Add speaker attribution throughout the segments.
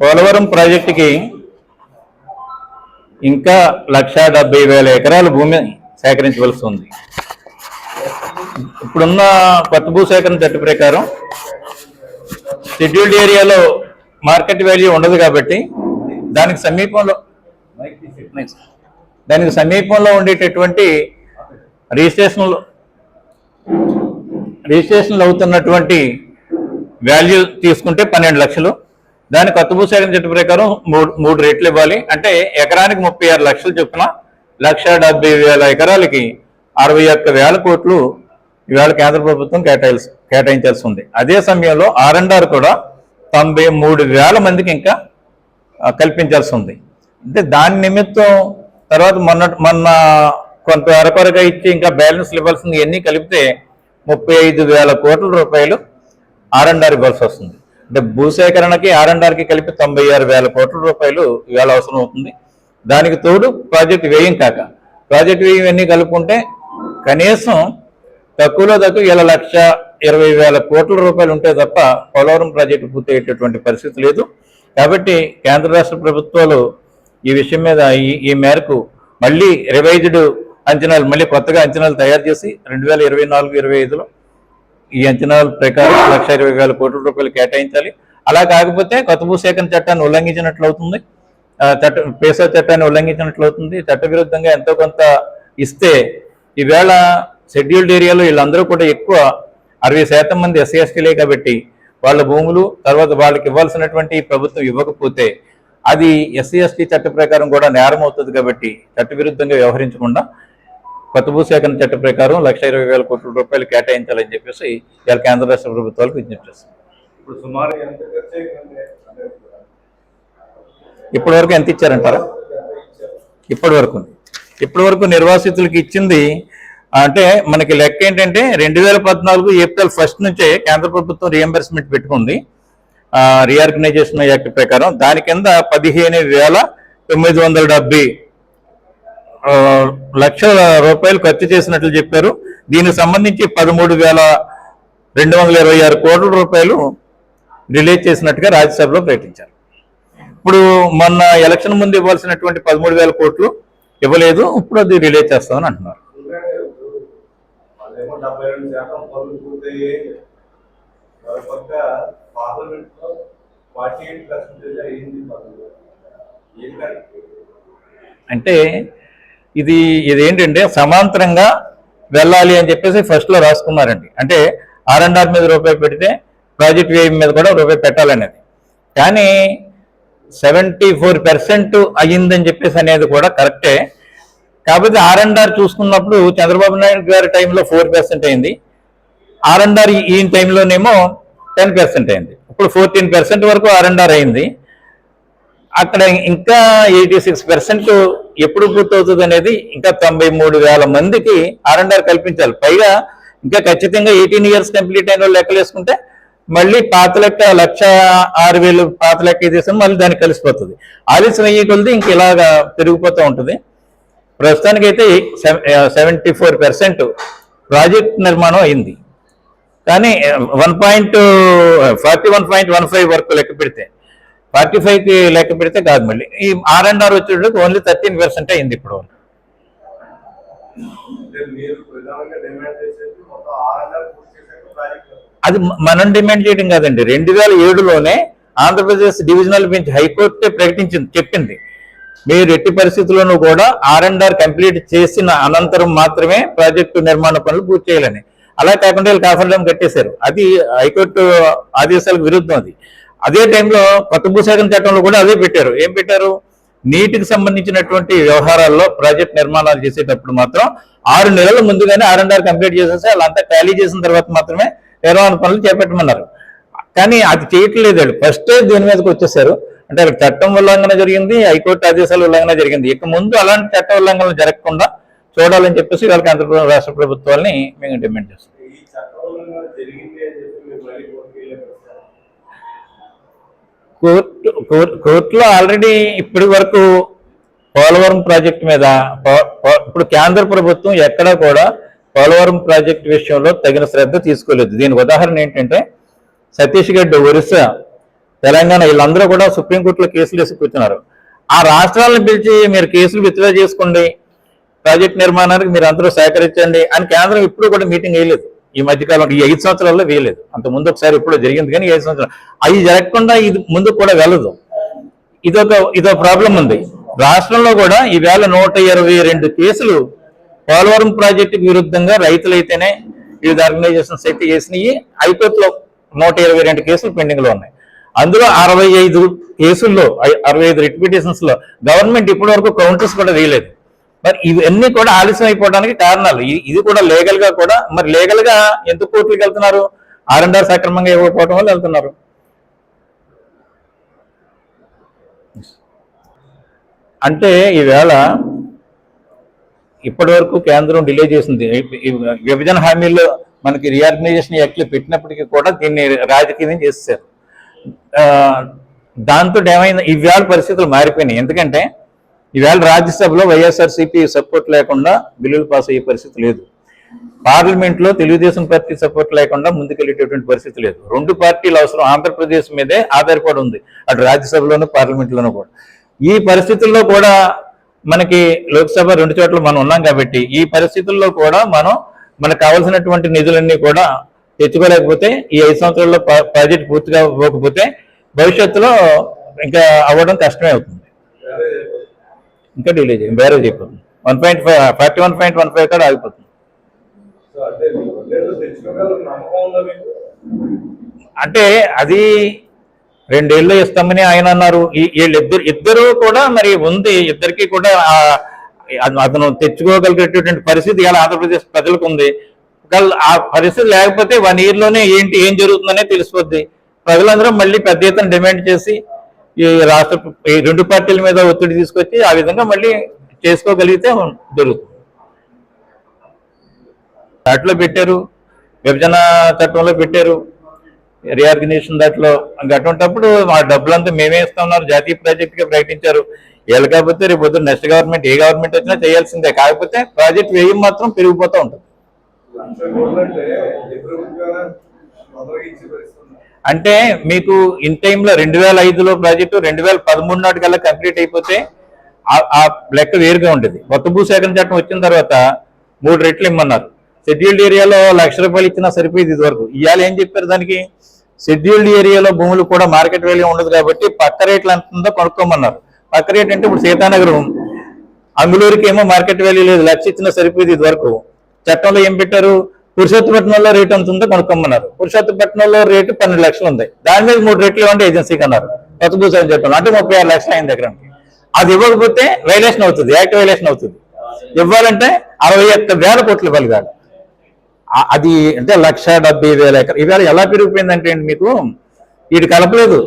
Speaker 1: పోలవరం ప్రాజెక్టుకి ఇంకా లక్ష డెబ్బై వేల ఎకరాల భూమి సేకరించవలసి ఉంది. ఇప్పుడున్న కొత్త భూ సేకరణ చట్ట ప్రకారం షెడ్యూల్డ్ ఏరియాలో మార్కెట్ వాల్యూ ఉండదు కాబట్టి దానికి సమీపంలో దానికి సమీపంలో ఉండేటటువంటి రిజిస్ట్రేషన్లు రిజిస్ట్రేషన్లు అవుతున్నటువంటి వాల్యూ తీసుకుంటే పన్నెండు లక్షలు. దాని కొత్త భూ సేకరణ చట్ట ప్రకారం మూడు మూడు రేట్లు ఇవ్వాలి. అంటే ఎకరానికి ముప్పై ఆరు లక్షలు చొప్పున లక్ష డెబ్బై వేల ఎకరాలకి అరవై ఒక్క వేల కోట్లు ఇవాళ కేంద్ర ప్రభుత్వం కేటాయించ కేటాయించాల్సి ఉంది. అదే సమయంలో ఆర్ అండ్ ఆర్ కూడా తొంభై మూడు వేల మందికి ఇంకా కల్పించాల్సి ఉంది. అంటే దాని నిమిత్తం తర్వాత మొన్న మొన్న కొంత అరకొరగా ఇచ్చి ఇంకా బ్యాలెన్స్ ఇవ్వాల్సింది ఇవన్నీ కలిపితే ముప్పై ఐదు వేల కోట్ల రూపాయలు ఆర్ అండ్ ఆర్ ఇవ్వాల్సి వస్తుంది. అంటే భూసేకరణకి ఆర్ అండ్ ఆర్కి కలిపి తొంభై ఆరు వేల కోట్ల రూపాయలు ఇవాళ అవసరం అవుతుంది. దానికి తోడు ప్రాజెక్ట్ వ్యయం కాక. ప్రాజెక్ట్ వ్యయం అన్నీ కలుపుకుంటే కనీసం తక్కువలో తక్కువ ఇలా లక్ష ఇరవై వేల కోట్ల రూపాయలు ఉంటే తప్ప పోలవరం ప్రాజెక్టు పూర్తయ్యేటటువంటి పరిస్థితి లేదు. కాబట్టి కేంద్ర రాష్ట్ర ప్రభుత్వాలు ఈ విషయం మీద ఈ ఈ మేరకు మళ్ళీ రివైజ్డ్ అంచనాలు మళ్ళీ కొత్తగా అంచనాలు తయారు చేసి రెండు వేల ఇరవై నాలుగు ఇరవై ఐదులో ఈ అంచనాల ప్రకారం లక్ష ఇరవై వేల కోట్ల రూపాయలు కేటాయించాలి. అలా కాకపోతే కొత్త భూసేకరణ చట్టాన్ని ఉల్లంఘించినట్లు అవుతుంది. ఆ, చట్ట పేసా చట్టాన్ని ఉల్లంఘించినట్లు అవుతుంది. చట్ట విరుద్ధంగా ఎంతో కొంత ఇస్తే ఈవేళ షెడ్యూల్డ్ ఏరియాలో వీళ్ళందరూ కూడా ఎక్కువ అరవై శాతం మంది ఎస్సీ ఎస్టీలే కాబట్టి వాళ్ళ భూములు తర్వాత వాళ్ళకి ఇవ్వాల్సినటువంటి ప్రభుత్వం ఇవ్వకపోతే అది ఎస్సీ ఎస్టీ చట్ట ప్రకారం కూడా నేరం అవుతుంది కాబట్టి చట్ట విరుద్ధంగా వ్యవహరించకుండా కొత్త భూ సేకరణ చట్ట ప్రకారం లక్ష ఇరవై వేల కోట్ల రూపాయలు కేటాయించాలని చెప్పేసి ఇవాళ కేంద్ర రాష్ట్ర ప్రభుత్వాలకు విజ్ఞప్తి చేస్తుంది.
Speaker 2: ఇప్పుడు సుమారు
Speaker 1: ఇప్పటి వరకు ఎంత ఇచ్చారంటారా? ఇప్పటి వరకు. ఇప్పటి వరకు నిర్వాసితులకు ఇచ్చింది అంటే మనకి లెక్క ఏంటంటే రెండు వేల పద్నాలుగు ఏప్రిల్ ఫస్ట్ నుంచే కేంద్ర ప్రభుత్వం రియంబర్స్మెంట్ పెట్టుకుంది. రీఆర్గనైజేషన్ యాక్ట్ ప్రకారం దాని కింద పదిహేను వేల తొమ్మిది వందల డెబ్బై లక్షల రూపాయలు ఖర్చు చేసినట్లు చెప్పారు. దీనికి సంబంధించి పదమూడు వేల రెండు వందల ఇరవై ఆరు కోట్ల రూపాయలు రిలీజ్ చేసినట్టుగా రాజ్యసభలో ప్రకటించారు. ఇప్పుడు మొన్న ఎలక్షన్ ముందు ఇవ్వాల్సినటువంటి పదమూడు వేల కోట్లు ఇవ్వలేదు ఇప్పుడు అది రిలీజ్ చేస్తామని అంటున్నారు
Speaker 2: వాళ్ళేమో డెబ్బై రెండు శాతం పనులు పూర్తయ్యాయి మరోపక్క పార్లమెంట్లో ఫార్టీ ఎయిట్ పర్సెంటేజ్ అయ్యింది ఏం కరెక్ట్
Speaker 1: అంటే ఇది ఇదేంటంటే సమాంతరంగా వెళ్ళాలి అని చెప్పేసి ఫస్ట్లో రాసుకున్నారండి. అంటే ఆర్ అండ్ ఆర్ మీద రూపాయి పెడితే ప్రాజెక్ట్ వ్యయం మీద కూడా రూపాయి పెట్టాలనేది. కానీ సెవెంటీ ఫోర్ పర్సెంట్ అయ్యిందని చెప్పేసి అనేది కూడా కరెక్టే కాకపోతే ఆర్ అండ్ ఆర్ చూసుకున్నప్పుడు చంద్రబాబు నాయుడు గారి టైంలో ఫోర్ పర్సెంట్ అయింది. ఆర్ అండ్ ఆర్ ఈ టైంలోనేమో టెన్ పర్సెంట్ అయింది. ఇప్పుడు ఫోర్టీన్ పర్సెంట్ వరకు ఆర్ అండ్ ఆర్ అయింది. అక్కడ ఇంకా ఎయిటీ సిక్స్ పర్సెంట్ ఎప్పుడు పూర్తవుతుంది అనేది ఇంకా తొంభై మూడు వేల మందికి ఆర్ అండ్ ఆర్ కల్పించాలి. పైగా ఇంకా ఖచ్చితంగా ఎయిటీన్ ఇయర్స్ కంప్లీట్ అయిన వాళ్ళు లెక్కలు వేసుకుంటే మళ్ళీ పాత లెక్క లక్ష ఆరు వేలు పాత లెక్క తీసుకుని మళ్ళీ దానికి కలిసిపోతుంది. ఆలస్యం అయ్యే కొలది ఇంక ఇలాగా పెరిగిపోతూ ఉంటుంది. ప్రస్తుతానికైతే సెవెంటీ ఫోర్ పర్సెంట్ ప్రాజెక్ట్ నిర్మాణం అయింది. కానీ one point forty one point one five వరకు లెక్క పెడితే ఫార్టీ ఫైవ్కి లెక్క పెడితే కాదు మళ్ళీ. ఈ ఆర్ అండ్ ఆర్ వచ్చేటప్పుడు ఓన్లీ థర్టీన్ పర్సెంట్ అయింది ఇప్పుడు. అది మనం డిమాండ్ చేయడం కాదండి. రెండు వేల ఏడులోనే ఆంధ్రప్రదేశ్ డివిజనల్ బెంచ్ హైకోర్టే ప్రకటించింది చెప్పింది. మీరు ఎట్టి పరిస్థితుల్లోనూ కూడా ఆర్ అండ్ ఆర్ కంప్లీట్ చేసిన అనంతరం మాత్రమే ప్రాజెక్టు నిర్మాణ పనులు పూర్తి చేయాలని. అలా కాకుండా వీళ్ళు కాఫర్ కట్టేశారు. అది హైకోర్టు ఆదేశాలకు విరుద్ధం అది. అదే టైంలో కొత్త భూసేకరణ చట్టంలో కూడా అదే పెట్టారు. ఏం పెట్టారు? నీటికి సంబంధించినటువంటి వ్యవహారాల్లో ప్రాజెక్ట్ నిర్మాణాలు చేసేటప్పుడు మాత్రం ఆరు నెలల ముందుగానే ఆర్ అండ్ ఆర్ కంప్లీట్ చేసేసి వాళ్ళంతా ఖాళీ చేసిన తర్వాత మాత్రమే నిర్మాణ పనులు చేపట్టమన్నారు. కానీ అది చేయట్లేదు వాళ్ళు. ఫస్ట్ దీని మీదకి వచ్చేసారు. అంటే చట్టం ఉల్లంఘన జరిగింది హైకోర్టు ఆదేశాల ఉల్లంఘన జరిగింది. ఇక ముందు అలాంటి చట్ట ఉల్లంఘన జరగకుండా చూడాలని చెప్పేసి వాళ్ళకి ఆంధ్ర రాష్ట్ర ప్రభుత్వాల్ని మేము డిమాండ్ చేస్తాం. కోర్టు కోర్- కోర్టులో ఆల్రెడీ ఇప్పటి వరకు పోలవరం ప్రాజెక్టు మీద ఇప్పుడు కేంద్ర ప్రభుత్వం ఎక్కడా కూడా పోలవరం ప్రాజెక్టు విషయంలో తగిన శ్రద్ధ తీసుకోలేదు దీనికి ఉదాహరణ ఏంటంటే సతీష్ గడ్ ఒరిస్సా తెలంగాణ వీళ్ళందరూ కూడా సుప్రీంకోర్టులో కేసులు వేసి కూర్చున్నారు ఆ రాష్ట్రాలను పిలిచి మీరు కేసులు విత్డ్రా చేసుకోండి ప్రాజెక్ట్ నిర్మాణానికి మీరు అందరూ సహకరించండి అని కేంద్రం ఇప్పుడు కూడా మీటింగ్ వేయలేదు. ఈ మధ్యకాలం ఈ ఐదు సంవత్సరాల్లో వేయలేదు. అంత ముందు ఒకసారి ఇప్పుడు జరిగింది కానీ ఐదు సంవత్సరాలు. అవి జరగకుండా ఇది ముందు కూడా వెళ్ళదు. ఇదొక ఇదో ప్రాబ్లం ఉంది. రాష్ట్రంలో కూడా ఈవేళ నూట ఇరవై రెండు కేసులు పోలవరం ప్రాజెక్టుకు విరుద్ధంగా రైతులైతేనే వివిధ ఆర్గనైజేషన్స్ అయితే చేసినాయి హైకోర్టులో నూట ఇరవై రెండు కేసులు పెండింగ్లో ఉన్నాయి. అందులో అరవై ఐదు కేసుల్లో అరవై ఐదు రిట్రిబ్యూటేషన్స్ గవర్నమెంట్ ఇప్పటివరకు కౌంటర్స్ కూడా వేయలేదు. మరి ఇవన్నీ కూడా ఆలస్యం అయిపోవడానికి కారణాలు. ఇది కూడా లీగల్గా కూడా మరి లీగల్గా ఎందుకు కోర్టులకు వెళ్తున్నారు? ఆర్ అండ్ ఆర్ సక్రమంగా ఇవ్వకపోవడం వల్ల వెళ్తున్నారు. అంటే ఈవేళ ఇప్పటి వరకు కేంద్రం డిలే చేసింది. విభజన హామీల్లో మనకి రీఆర్గనైజేషన్ యాక్ట్లు పెట్టినప్పటికీ కూడా దీన్ని రాజకీయం చేస్తారు దాంతో ఏమైంది? ఇవాళ పరిస్థితులు మారిపోయినాయి. ఎందుకంటే ఈవేళ రాజ్యసభలో వైఎస్ఆర్సీపీ సపోర్ట్ లేకుండా బిల్లులు పాస్ అయ్యే పరిస్థితి లేదు. పార్లమెంట్లో తెలుగుదేశం పార్టీ సపోర్ట్ లేకుండా ముందుకెళ్ళేటటువంటి పరిస్థితి లేదు. రెండు పార్టీలు అవసరం. ఆంధ్రప్రదేశ్ మీదే ఆధారపడి ఉంది. అటు రాజ్యసభలోనూ పార్లమెంట్లోనూ కూడా. ఈ పరిస్థితుల్లో కూడా మనకి లోక్సభ రెండు చోట్ల మనం ఉన్నాం కాబట్టి ఈ పరిస్థితుల్లో కూడా మనం మనకు కావాల్సినటువంటి నిధులన్నీ కూడా తెచ్చుకోలేకపోతే ఈ ఐదు సంవత్సరాల్లో ప- ప్రాజెక్ట్ పూర్తిగా అవ్వకపోతే భవిష్యత్తులో ఇంకా అవ్వడం కష్టమే అవుతుంది. ఇంకా డిలే చేయండి. బ్యారేజ్ అయిపోతుంది one point five forty one point one five కూడా ఆగిపోతుంది.
Speaker 2: అంటే
Speaker 1: అది రెండేళ్ళు ఇస్తామని ఆయన అన్నారు. వీళ్ళిద్దరు ఇద్దరు కూడా మరి ఉంది. ఇద్దరికి కూడా అతను- తెచ్చుకోగలిగేటటువంటి పరిస్థితి ఇలా ఆంధ్రప్రదేశ్ ప్రజలకు ఉంది. ఆ పరిస్థితి లేకపోతే వన్ ఇయర్లోనే ఏంటి ఏం జరుగుతుందనే తెలిసిపోద్ది. ప్రజలందరూ మళ్ళీ పెద్ద ఎత్తున డిమాండ్ చేసి ఈ రాష్ట్ర ఈ రెండు పార్టీల మీద ఒత్తిడి తీసుకొచ్చి ఆ విధంగా మళ్ళీ చేసుకోగలిగితే జరుగుతుంది. దాంట్లో పెట్టారు విభజన చట్టంలో పెట్టారు రీఆర్గనైజేషన్ దాంట్లో. అటువంటిప్పుడు మా డబ్బులంతా మేమే ఇస్తామన్నారు జాతీయ ప్రాజెక్టుగా ప్రకటించారు. వీళ్ళు కాకపోతే రేపు పొద్దున్న నెక్స్ట్ గవర్నమెంట్ ఏ గవర్నమెంట్ వచ్చినా చేయాల్సిందే. కాకపోతే ప్రాజెక్ట్ వ్యయం మాత్రం పెరిగిపోతూ ఉంటుంది.
Speaker 2: అంటే
Speaker 1: మీకు ఇన్ టైంలో రెండు వేల ఐదులో ప్రాజెక్టు రెండు వేల పదమూడు నాటికల్లా కంప్లీట్ అయిపోతే ఆ- లెక్క వేరుగా ఉండేది. కొత్త భూసేకరణ చట్టం వచ్చిన తర్వాత మూడు రెట్లు ఇమ్మన్నారు. షెడ్యూల్డ్ ఏరియాలో లక్ష రూపాయలు ఇచ్చినా సరిపోయేది ఇదివరకు. ఇవాళ ఏం చెప్పారు దానికి? షెడ్యూల్డ్ ఏరియాలో భూములు కూడా మార్కెట్ వాల్యూ ఉండదు కాబట్టి పక్క రేట్లు అంటుందో కొనుక్కోమన్నారు. పక్క రేట్ అంటే ఇప్పుడు సీతానగరం అంగులూరుకి ఏమో మార్కెట్ వాల్యూ లేదు లక్ష ఇచ్చినా సరిపోయేది ఇది వరకు చట్టంలో ఏం పెట్టారు? పురుషోత్తపట్నంలో రేటు ఎంత ఉందో కొనుక్కోమన్నారు. పురుషోత్తపట్నంలో రేటు పన్నెండు లక్షలు ఉంది. దాని మీద మూడు రేట్లు ఇవ్వండి ఏజెన్సీకి అన్నారు. కొత్త భూసారి చెప్పాను. అంటే ముప్పై ఆరు లక్షలు అయింది ఎకరానికి. అది ఇవ్వకపోతే వైలేషన్ అవుతుంది. యాక్ట్ వైలేషన్ అవుతుంది. ఇవ్వాలంటే అరవై ఒక్క వేల కోట్లు ఇవ్వాలి కాదు అది అంటే లక్ష డెబ్బై వేల ఎకరం ఇవాళ ఎలా పెరిగిపోయిందంటే అండి మీకు? వీటి కలపలేదు.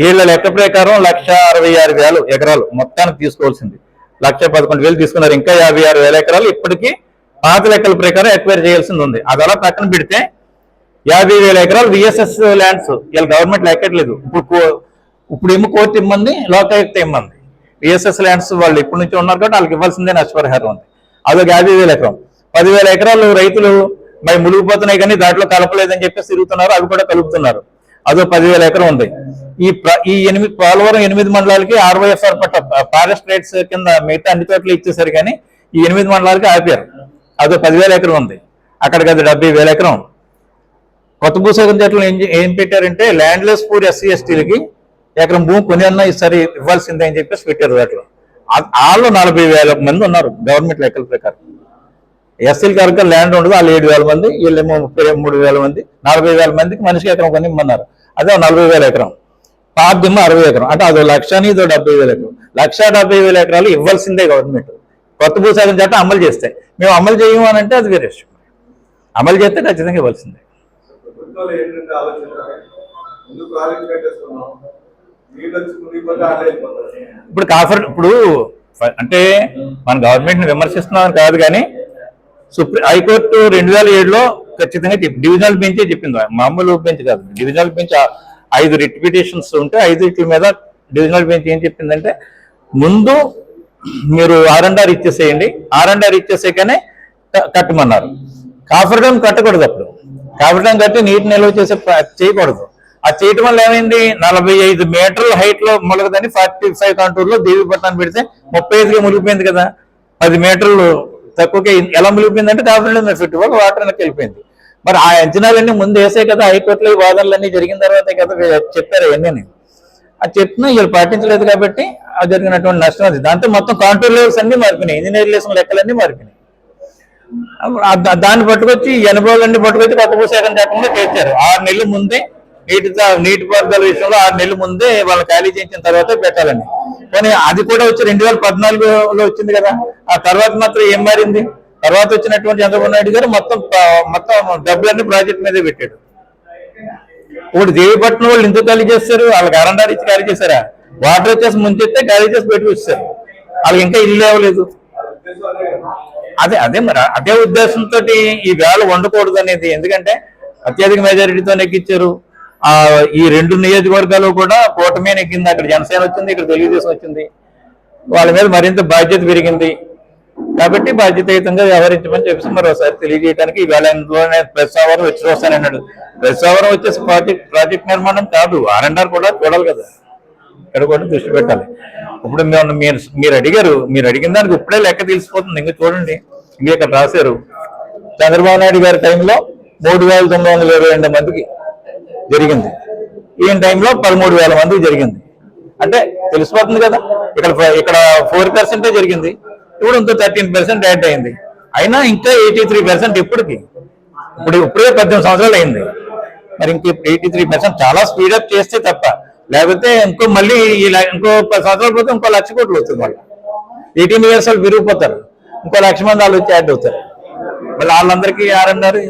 Speaker 1: వీళ్ళ లెక్క ప్రకారం లక్ష అరవై ఆరు వేలు ఎకరాలు మొత్తానికి తీసుకోవాల్సింది. లక్ష పదకొండు వేలు తీసుకున్నారు. ఇంకా యాభై ఆరు వేల ఎకరాలు ఇప్పటికీ పాత లెక్కల ప్రకారం ఎక్వైర్ చేయాల్సింది ఉంది. అది అలా పక్కన పెడితే యాభై వేల ఎకరాలు విఎస్ఎస్ ల్యాండ్స్ ఇలా గవర్నమెంట్ లెక్కట్లేదు. ఇప్పుడు కో- ఇప్పుడు ఏమో కోర్టు ఇమ్మంది లోకాయుక్త ఇమ్మంది. విఎస్ఎస్ ల్యాండ్స్ వాళ్ళు ఇప్పటి నుంచి ఉన్నారు కాబట్టి వాళ్ళకి ఇవ్వాల్సిందే నష్టపరిహారం ఉంది. అదొక యాభై వేల ఎకరం. పదివేల ఎకరాలు రైతులు మరి మునిగిపోతున్నాయి కానీ దాంట్లో కలపలేదని చెప్పేసి తిరుగుతున్నారు. అవి కూడా కలుపుతున్నారు. అదో పదివేల ఎకరం ఉంది. ఈ ప్ర- ఈ ఎనిమిది పోలవరం ఎనిమిది మండలాలకి ఆర్వైఎఫ్ఆర్ పట్ట ఫారెస్ట్ రేట్స్ కింద మిగతా అన్ని చోట్ల ఇచ్చేసారు కానీ ఈ ఎనిమిది మండలాలకి ఆపారు. అదో పదివేల ఎకరం ఉంది. అక్కడికి అది డెబ్బై వేల ఎకరం కొత్త భూసేకరణ చట్టంలో ఏం ఏం పెట్టారంటే ల్యాండ్లెస్ పూర్ ఎస్సీ ఎస్టీలకి ఎకరం భూమి కొని అన్నా ఈసారి ఇవ్వాల్సిందే అని చెప్పేసి పెట్టారు దాంట్లో వాళ్ళు నలభై వేల మంది ఉన్నారు గవర్నమెంట్ లెక్కల ప్రకారం. ఎస్సీల కనుక ల్యాండ్ ఉండదు వాళ్ళు ఏడు వేల మంది వీళ్ళేమో ముప్పై మూడు వేల మంది నలభై వేల మందికి మనిషికి ఎకరం కొని ఇమ్మన్నారు అదే నలభై వేల ఎకరం. పాద్యమ అరవై ఎకరం. అంటే అదో లక్ష ఇదో డెబ్బై వేల ఎకరం. లక్ష డెబ్బై వేల ఎకరాలు ఇవ్వాల్సిందే గవర్నమెంట్. కొత్త భూసేకరణ చట్టం అమలు చేస్తే మేము అమలు చేయము అని అంటే అది వేరే విషయం. అమలు చేస్తే ఖచ్చితంగా ఇవ్వాల్సిందే. ఇప్పుడు కాఫర్ ఇప్పుడు అంటే మన గవర్నమెంట్ని విమర్శిస్తున్నామని కాదు కానీ సుప్రీం హైకోర్టు రెండు వేల ఏడులో ఖచ్చితంగా డివిజనల్ బెంచే చెప్పింది. మామూలు బెంచ్ కాదు. డివిజనల్ బెంచ్ ఐదు రిట్ పిటిషన్స్ ఉంటే ఐదు రిట్ల మీద డివిజనల్ బెంచ్ ఏం చెప్పిందంటే ముందు మీరు ఆర్ అండ్ ఆర్ ఇచ్చేసేయండి. ఆర్ అండ్ ఆర్ ఇచ్చేసాకనే కట్టమన్నారు. కాఫర్ డ్యామ్ కట్టకూడదు అప్పుడు. కాఫర్ డ్యామ్ కట్టి నీటి నిల్వ చేసే చేయకూడదు. అది చేయటం వల్ల ఏమైంది? నలభై ఐదు మీటర్ల హైట్లో మొలగదని ఫార్టీ ఫైవ్ కాంటూర్లో దేవీపట్నాన్ని పెడితే ముప్పై ఐదుగా మునిగిపోయింది కదా. పది మీటర్లు తక్కువకే ఎలా మునిగిపోయింది అంటే కాఫర్ డ్యామ్ ఫిట్ వల్ల వాటర్ వెనక్కి వెళ్ళిపోయింది. మరి ఆ అంచనాలన్నీ ముందు వేసే కదా హైకోర్టులో ఈ వాదనలన్నీ జరిగిన తర్వాతే కదా చెప్పారు అవన్నీ అది చెప్తున్నా వీళ్ళు పాటించలేదు కాబట్టి జరిగినటువంటి నష్టం అది. దాంతో మొత్తం కాంటూర్ లెవెల్స్ అన్ని మారిపోయినాయి. ఇంజనీర్ లేసిన లెక్కలన్నీ మారిపోయినాయి. దాన్ని పట్టుకొచ్చి ఈ అనుభవాలన్నీ పట్టుకొచ్చి కొత్త పుస్తకం చట్టంలో చేర్చారు. ఆరు నెలల ముందే నీటి నీటి పారుదల విషయంలో ఆరు నెలల ముందే వాళ్ళు ఖాళీ చేయించిన తర్వాత పెట్టాలండి. కానీ అది కూడా వచ్చి రెండు వేల పద్నాలుగులో వచ్చింది కదా. ఆ తర్వాత మాత్రం ఏం మారింది? తర్వాత వచ్చినటువంటి చంద్రబాబు నాయుడు గారు మొత్తం మొత్తం డబ్బులన్నీ ప్రాజెక్ట్ మీదే పెట్టాడు. ఇప్పుడు దేవిపట్నం వాళ్ళు ఎందుకు ఖాళీ చేస్తారు? వాళ్ళకి అరండారు ఇచ్చి ఖాళీ చేశారా? వాటర్ వచ్చేసి ముంచెత్తే ఖాళీ చేసి పెట్టి వచ్చారు వాళ్ళకి ఇంకా ఇల్లు లేవలేదు.
Speaker 2: అదే
Speaker 1: అదే మరి అదే ఉద్దేశంతో ఈ వేళ ఉండకూడదు అనేది. ఎందుకంటే అత్యధిక మెజారిటీతో నెగ్గించారు. ఆ ఈ రెండు నియోజకవర్గాలు కూడా కూటమి నెగ్గింది. అక్కడ జనసేన వచ్చింది ఇక్కడ తెలుగుదేశం వచ్చింది. వాళ్ళ మీద మరింత బాధ్యత పెరిగింది. కాబట్టి బాధ్యతాయుతంగా వ్యవహరించమని చెప్పేసి మరోసారి తెలియజేయడానికి ఈ వేళ ఇందులోనే ప్రెస్ అవర్ వచ్చి వస్తానన్నాడు ప్రెస్ అవర్ వచ్చేసి ప్రాజెక్ట్ ప్రాజెక్ట్ నిర్మాణం కాదు. ఆర్ఎన్ఆర్ కూడా చూడాలి కదా. ఇక్కడ కూడా దృష్టి పెట్టాలి. ఇప్పుడు మేము మీరు మీరు అడిగారు. మీరు అడిగిన దానికి ఇప్పుడే లెక్క తెలిసిపోతుంది. ఇంకా చూడండి. ఇంకా ఇక్కడ రాశారు. చంద్రబాబు నాయుడు గారి టైంలో మూడు వేల తొమ్మిది వందల ఇరవై రెండు మందికి జరిగింది. ఈయన టైంలో పదమూడు వేల మందికి జరిగింది. అంటే తెలిసిపోతుంది కదా. ఇక్కడ ఇక్కడ ఫోర్ పర్సెంటే జరిగింది. ఇప్పుడు థర్టీన్ పర్సెంట్ యాడ్ అయింది. అయినా ఇంకా ఎయిటీ త్రీ పర్సెంట్ ఇప్పటికి. ఇప్పుడు ఇప్పుడే పద్దెనిమిది సంవత్సరాలు అయింది. మరి ఇంక ఎయిటీ త్రీ పర్సెంట్ చాలా స్పీడప్ చేస్తే తప్ప లేకపోతే ఇంకో మళ్ళీ ఈ ఇంకో పది సంవత్సరాలు పోతే ఇంకో లక్ష కోట్లు అవుతుంది మళ్ళీ. ఎయిటీన్ ఇయర్స్ వాళ్ళు విరిగిపోతారు. ఇంకో లక్ష మంది వాళ్ళు వచ్చి యాడ్ అవుతారు. మళ్ళీ వాళ్ళందరికీ ఆరన్నారు